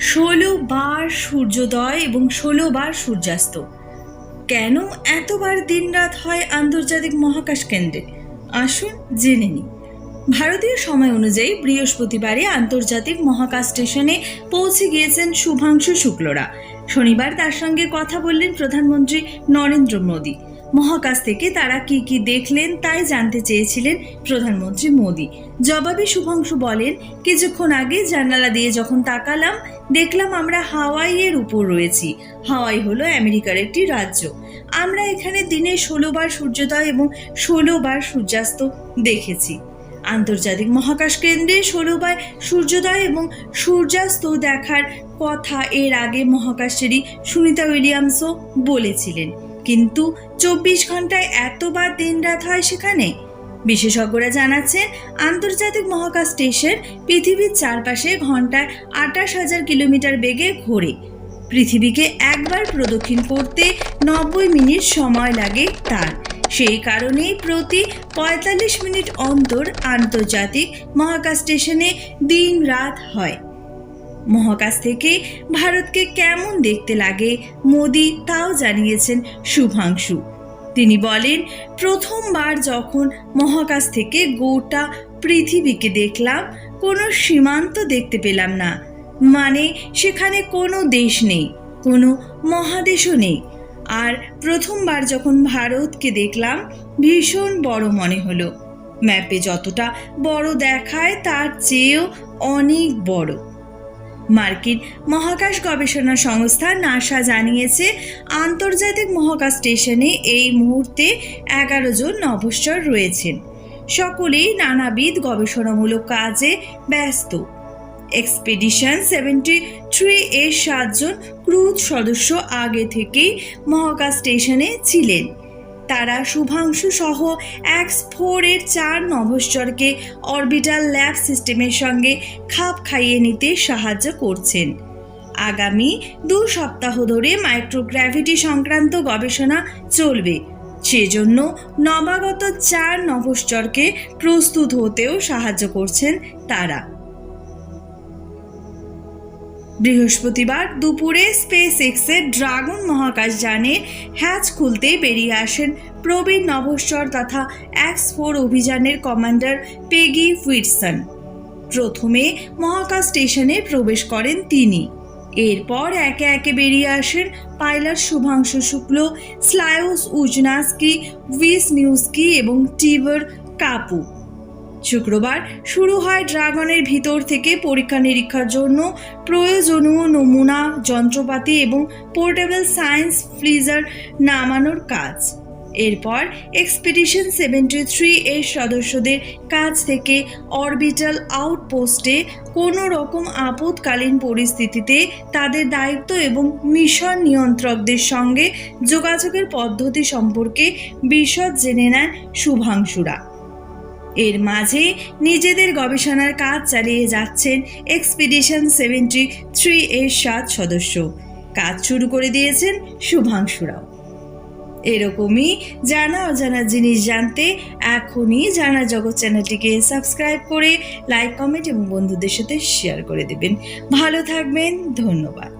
ষোলো বার সূর্যোদয় এবং ষোলো বার সূর্যাস্ত। কেন এতবার দিনরাত হয় আন্তর্জাতিক মহাকাশ কেন্দ্রে? আসুন জেনে নিই। ভারতীয় সময় অনুযায়ী বৃহস্পতিবারে আন্তর্জাতিক মহাকাশ স্টেশনে পৌঁছে গিয়েছেন শুভাংশু শুক্লরা। শনিবার তার সঙ্গে কথা বললেন প্রধানমন্ত্রী নরেন্দ্র মোদী। মহাকাশ থেকে তারা কি কি দেখলেন তাই জানতে চেয়েছিলেন প্রধানমন্ত্রী মোদী। জবাবে শুভাংশু বলেন, কিছুক্ষণ আগে জানালা দিয়ে যখন তাকালাম, দেখলাম আমরা হাওয়াইয়ের উপর রয়েছি। হাওয়াই হলো আমেরিকার একটি রাজ্য। আমরা এখানে দিনে ষোলো বার সূর্যোদয় এবং ষোলো বার সূর্যাস্ত দেখেছি। আন্তর্জাতিক মহাকাশ কেন্দ্রে ষোলো বার সূর্যোদয় এবং সূর্যাস্ত দেখার কথা এর আগে মহাকাশেরই সুনিতা উইলিয়ামসও বলেছিলেন। কিন্তু চব্বিশ ঘন্টায় এতবার দিনরাত হয় সেখানে? বিশেষজ্ঞরা জানাচ্ছেন, আন্তর্জাতিক মহাকাশ স্টেশন পৃথিবীর চারপাশে ঘন্টায় আটাশ হাজার কিলোমিটার বেগে ঘোরে। পৃথিবীকে একবার প্রদক্ষিণ করতে নব্বই মিনিট সময় লাগে তার। সেই কারণেই প্রতি পঁয়তাল্লিশ মিনিট অন্তর আন্তর্জাতিক মহাকাশ স্টেশনে দিন রাত হয়। মহাকাশ থেকে ভারতকে কেমন দেখতে লাগে মোদি তাও জানিয়েছেন শুভাংশু। তিনি বলেন, প্রথমবার যখন মহাকাশ থেকে গোটা পৃথিবীকে দেখলাম, কোনো সীমান্ত দেখতে পেলাম না। মানে সেখানে কোনো দেশ নেই, কোনো মহাদেশও নেই। আর প্রথমবার যখন ভারতকে দেখলাম, ভীষণ বড় মনে হলো। ম্যাপে যতটা বড় দেখায়, তার চেয়েও অনেক বড়। মার্কিন মহাকাশ গবেষণা সংস্থা নাসা জানিয়েছে, আন্তর্জাতিক মহাকাশ স্টেশনে এই মুহূর্তে এগারো জন নভশ্চর রয়েছেন। সকলেই নানাবিধ গবেষণামূলক কাজে ব্যস্ত। এক্সপেডিশন সেভেন্টি থ্রি এর সাতজন ক্রুজ সদস্য আগে থেকেই মহাকাশ স্টেশনে ছিলেন। তারা শুভাংশু সহ এক্স ফোর এর চার নভশ্চরকে অরবিটাল ল্যাব সিস্টেমের সঙ্গে খাপ খাইয়ে নিতে সাহায্য করছেন। আগামী দু সপ্তাহ ধরে মাইক্রোগ্র্যাভিটি সংক্রান্ত গবেষণা চলবে। সেজন্য নবাগত চার নভশ্চরকে প্রস্তুত হতেও সাহায্য করছেন তারা। বৃহস্পতিবার দুপুরে স্পেস এক্সের ড্রাগন মহাকাশ যানে হ্যাচ খুলতে বেরিয়ে আসেন প্রবীণ নভশ্চর তথা এক্স ফোর অভিযানের কমান্ডার পেগি হুইটসন প্রথমে মহাকাশ স্টেশনে প্রবেশ করেন তিনি। এরপর একে একে বেরিয়ে আসেন পাইলট শুভাংশু শুক্ল, স্লায়োস উজনাস্কি, উইস নিউস্কি এবং টিভার কাপু। শুক্রবার শুরু হয় ড্রাগনের ভিতর থেকে পরীক্ষা নিরীক্ষার জন্য প্রয়োজনীয় নমুনা, যন্ত্রপাতি এবং পোর্টেবল সায়েন্স ফ্রিজার নামানোর কাজ। এরপর এক্সপিডিশন সেভেন্টি থ্রি এর সদস্যদের কাছ থেকে অরবিটাল আউটপোস্টে কোনো রকম আপৎকালীন পরিস্থিতিতে তাদের দায়িত্ব এবং মিশন নিয়ন্ত্রকদের সঙ্গে যোগাযোগের পদ্ধতি সম্পর্কে বিশদ জেনে নেন শুভাংশুরা। এর মাঝে নিজেদের গবেষণার কাজ চালিয়ে যাচ্ছেন এক্সপিডিশন সেভেন্টি থ্রি এর সাত সদস্য। কাজ শুরু করে দিয়েছেন শুভাংশুরাও এরকমই জানা অজানা জিনিস জানতে এখনই জানা জগৎ চ্যানেলটিকে সাবস্ক্রাইব করে লাইক, কমেন্ট এবং বন্ধুদের সাথে শেয়ার করে দেবেন। ভালো থাকবেন, ধন্যবাদ।